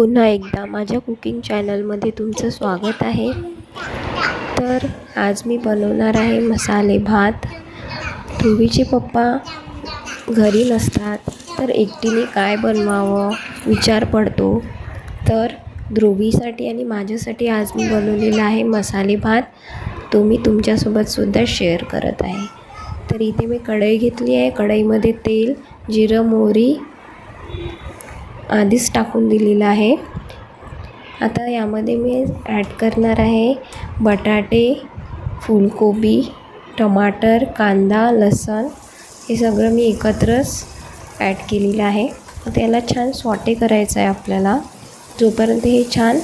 पुन्हा एकदा माझ्या कुकिंग चॅनलमध्ये तुमचं स्वागत आहे. तर आज मी बनवणार आहे मसाले भात. ध्रुवीचे पप्पा घरी नसतात तर एकटीने काय बनवावं विचार पडतो. तर ध्रुवीसाठी आणि माझ्यासाठी आज मी बनवलेला आहे मसाले भात. तो मी तुमच्यासोबतसुद्धा शेअर करत आहे. तर इथे मी कढई घेतली आहे. कढईमध्ये तेल जिरं मोहरी आधीच टाकून दिलेलं आहे. आता यामध्ये मी ॲड करणार आहे बटाटे फुलकोबी टमाटर कांदा लसण हे सगळं मी एकत्रच ॲड केलेलं आहे. आता याला छान स्वॉटे करायचं आहे आपल्याला. जोपर्यंत हे छान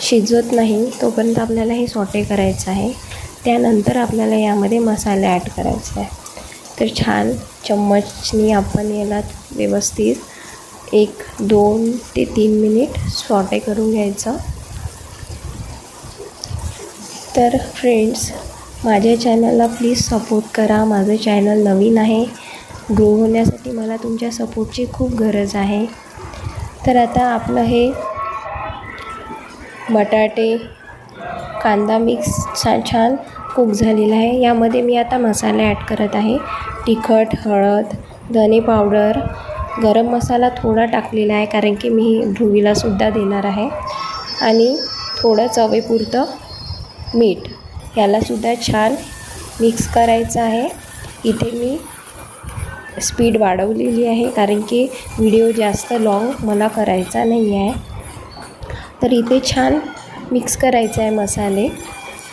शिजवत नाही तोपर्यंत आपल्याला हे सॉटे करायचं आहे. त्यानंतर आपल्याला यामध्ये मसाले ॲड करायचे आहे. तर छान चम्मचनी आपण याला व्यवस्थित एक दोन ते तीन मिनिट सॉटे करून घ्यायचं. तर फ्रेंड्स माझ्या चॅनलला प्लीज सपोर्ट करा. माझं चॅनल नवीन आहे. ग्रो होण्यासाठी मला तुमच्या सपोर्टची खूप गरज आहे. तर आता आपलं हे बटाटे कांदा मिक्स छान छान कुक झालेला आहे. यामध्ये मी आता मसाले ॲड करत आहे. तिखट हळद धने पावडर गरम मसाला थोडा टाकलेला आहे कारण की मी ध्रुवीलासुद्धा देणार आहे. आणि थोडं चवेपुरतं मीठ यालासुद्धा छान मिक्स करायचं आहे. इथे मी स्पीड वाढवलेली आहे कारण की व्हिडिओ जास्त लाँग मला करायचा नाही आहे. तर इथे छान मिक्स करायचं आहे मसाले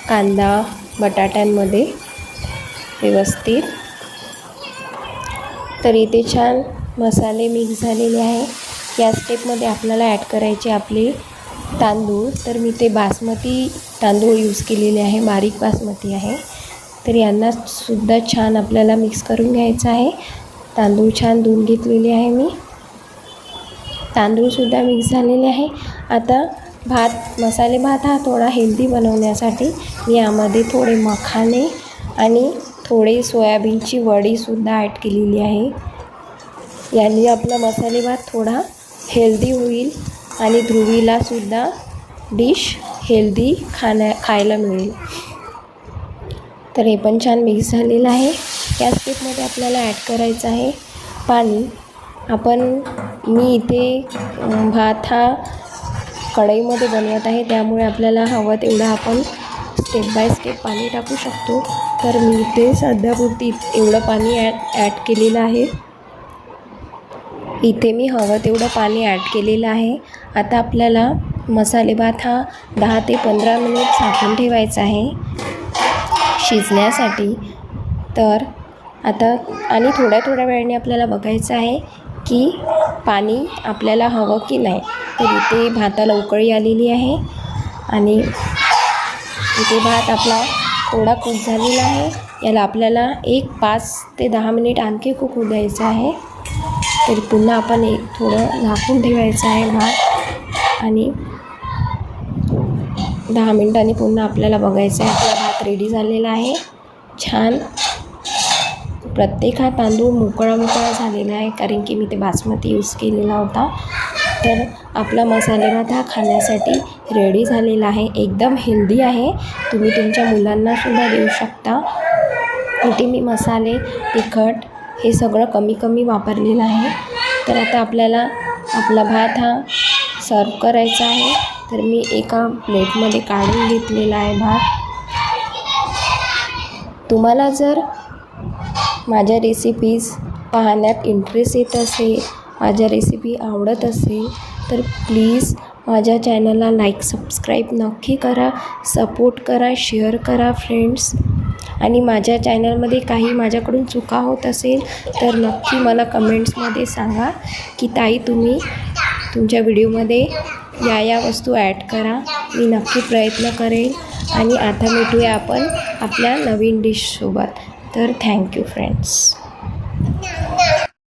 कांदा बटाट्यांमध्ये व्यवस्थित. तर इथे छान मसाले मिक्स झालेले आहे. या स्टेपमध्ये आपल्याला ॲड करायचे आपले तांदूळ. तर मी ते बासमती तांदूळ यूज केलेले आहे. बारीक बासमती आहे. तर यांनासुद्धा छान आपल्याला मिक्स करून घ्यायचं आहे. तांदूळ छान धुवून घेतलेले आहे मी. तांदूळसुद्धा मिक्स झालेले आहे. आता भात मसाले भात हा थोडा हेल्दी बनवण्यासाठी मी यामध्ये थोडे मखाने आणि थोडे सोयाबीनची वडीसुद्धा ॲड केलेली आहे. याने आपला मसाले भात थोडा हेल्दी होईल आणि ध्रुवीलासुद्धा डिश हेल्दी खाण्या खायला मिळेल. तर हे पण छान मिक्स झालेलं आहे. या स्टेपमध्ये आपल्याला ॲड करायचं आहे पाणी. आपण मी इथे भात हा कढईमध्ये बनवत आहे. त्यामुळे आपल्याला हवं तेवढं आपण स्टेप बाय स्टेप पाणी टाकू शकतो. तर मी इथे सध्यापुरती एवढं पाणी ॲड ॲड केलेलं आहे. इथे मी हवं तेवढं पाणी ॲड केलेलं आहे. आता आपल्याला मसाले भात हा दहा ते पंधरा मिनिट झाकून ठेवायचा आहे. शिजण्यासाठी. तर आता आणि थोड्या थोड्या वेळाने आपल्याला बघायचं आहे की पाणी आपल्याला हवं की नाही. तर इथे भाताला उकळी आलेली आहे. आणि इथे भात आपला थोडा कुक झालेला आहे. याला आपल्याला एक पाच ते दहा मिनिट आणखी कुक होऊ द्यायचं आहे. तर पुन्हा आपण एक थोडं झाकून ठेवायचं आहे भात. आणि दहा मिनिटांनी पुन्हा आपल्याला बघायचं आहे आपला भात रेडी झालेला आहे. छान. प्रत्येक हा तांदूळ मोकळा मोकळा झालेला आहे कारण की मी ते बासमती यूज केलेला होता. तर आपला मसाले भात हा खाण्यासाठी रेडी झालेला आहे. एकदम हेल्दी आहे. तुम्ही तुमच्या मुलांनासुद्धा देऊ शकता. इथे मी मसाले तिखट हे सगळं कमी कमी वापरलेलं आहे. तर आता आपल्याला आपला भात हा सर्व करायचा आहे. तर मी एका प्लेटमध्ये काढून घेतलेला आहे भात. तुम्हाला जर माझ्या रेसिपीज पाहण्यात इंटरेस्ट येत असेल माझ्या रेसिपी आवडत असेल तर प्लीज माझ्या चॅनलला लाईक सबस्क्राईब नक्की करा. सपोर्ट करा शेअर करा फ्रेंड्स आणि माझ्या चॅनलमध्ये काही माझ्याकडून चुका होत असेल तर नक्की मला कमेंट्समध्ये सांगा की ताई तुम्ही तुमच्या व्हिडिओमध्ये या या वस्तू ॲड करा. मी नक्की प्रयत्न करेल आणि आता भेटूया आपण आपल्या नवीन डिशसोबत तर थँक्यू फ्रेंड्स.